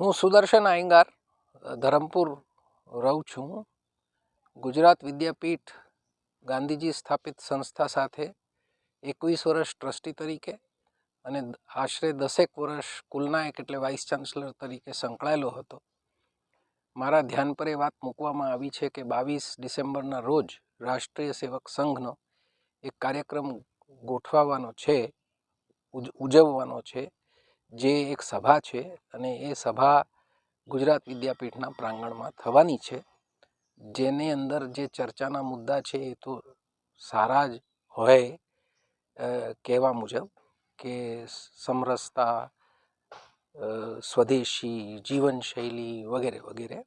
હું સુદર્શન આયંગાર ધરમપુર રહું છું. ગુજરાત વિદ્યાપીઠ ગાંધીજી સ્થાપિત સંસ્થા સાથે એકવીસ વર્ષ ટ્રસ્ટી તરીકે અને આશરે દસેક વર્ષ કુલનાયક એટલે વાઇસ ચાન્સલર તરીકે સંકળાયેલો હતો. મારા ધ્યાન પર એ વાત મૂકવામાં આવી છે કે બાવીસ ડિસેમ્બરના રોજ રાષ્ટ્રીય સેવક સંઘનો એક કાર્યક્રમ ગોઠવાવાનો છે, ઉજ, ઉજવવાનો છે. જે એક સભા છે અને એ સભા ગુજરાત વિદ્યાપીઠના પ્રાંગણમાં થવાની છે. જેની અંદર જે ચર્ચાના મુદ્દા છે એ તો સારા જ હોય કહેવા મુજબ કે સમરસતા સ્વદેશી, જીવનશૈલી વગેરે વગેરે.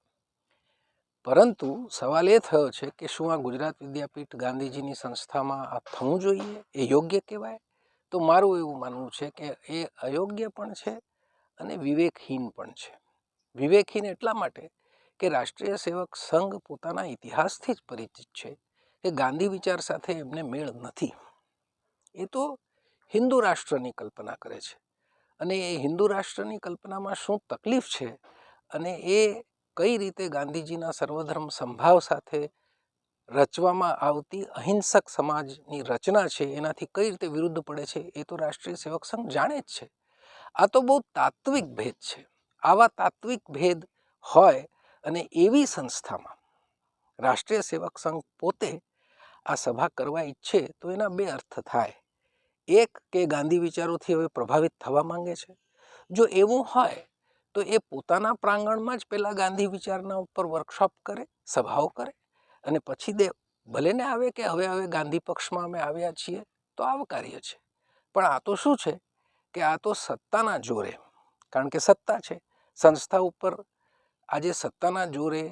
પરંતુ સવાલ એ થયો છે કે શું આ ગુજરાત વિદ્યાપીઠ ગાંધીજીની સંસ્થામાં આ થવું જોઈએ? એ યોગ્ય કહેવાય? તો મારું એવું માનવું છે કે એ અયોગ્ય પણ છે અને વિવેકહીન પણ છે. વિવેકહીન એટલા માટે કે રાષ્ટ્રીય સેવક સંઘ પોતાના ઇતિહાસથી જ પરિચિત છે કે ગાંધી વિચાર સાથે એમને મેળ નથી. એ તો હિન્દુ રાષ્ટ્રની કલ્પના કરે છે અને એ હિન્દુ રાષ્ટ્રની કલ્પનામાં શું તકલીફ છે અને એ કઈ રીતે ગાંધીજીના સર્વધર્મ સંભાવ સાથે રચવામાં આવતી અહિંસક સમાજની રચના છે, એનાથી કઈ રીતે વિરુદ્ધ પડે છે, એ તો રાષ્ટ્રીય સેવક સંઘ જાણે જ છે. આ તો બહુ તાત્વિક ભેદ છે. આવા તાત્વિક ભેદ હોય અને એવી સંસ્થામાં રાષ્ટ્રીય સેવક સંઘ પોતે આ સભા કરવા ઈચ્છે તો એના બે અર્થ થાય. એક કે ગાંધી વિચારોથી હવે પ્રભાવિત થવા માંગે છે. જો એવું હોય તો એ પોતાના પ્રાંગણમાં જ પહેલાં ગાંધી વિચારના ઉપર વર્કશોપ કરે, સભાઓ કરે અને પછી દેવ ભલે ને આવે કે હવે હવે ગાંધી પક્ષમાં અમે આવ્યા છીએ, તો આવકાર્ય છે પણ આ તો શું છે કે આ તો સત્તાના જોરે, કારણ કે સત્તા છે. સંસ્થા ઉપર આજે સત્તાના જોરે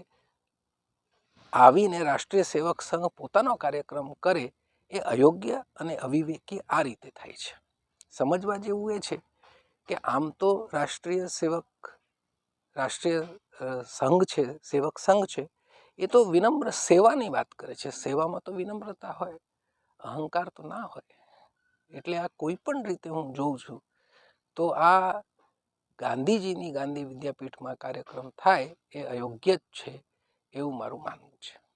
આવીને રાષ્ટ્રીય સેવક સંઘ પોતાનો કાર્યક્રમ કરે એ અયોગ્ય અને અવિવેકી આ રીતે થાય છે. સમજવા જેવું એ છે કે આમ તો રાષ્ટ્રીય સેવક, રાષ્ટ્રીય સંઘ છે, સેવક સંઘ છે એ તો વિનમ્ર સેવાની વાત કરે છે. સેવામાં તો વિનમ્રતા હોય, અહંકાર તો ના હોય. એટલે આ કોઈ પણ રીતે હું જોઉં છું, તો આ ગાંધીજીની ગાંધી વિદ્યાપીઠમાં કાર્યક્રમ થાય એ અયોગ્ય જ છે એવું મારું માનવું છે.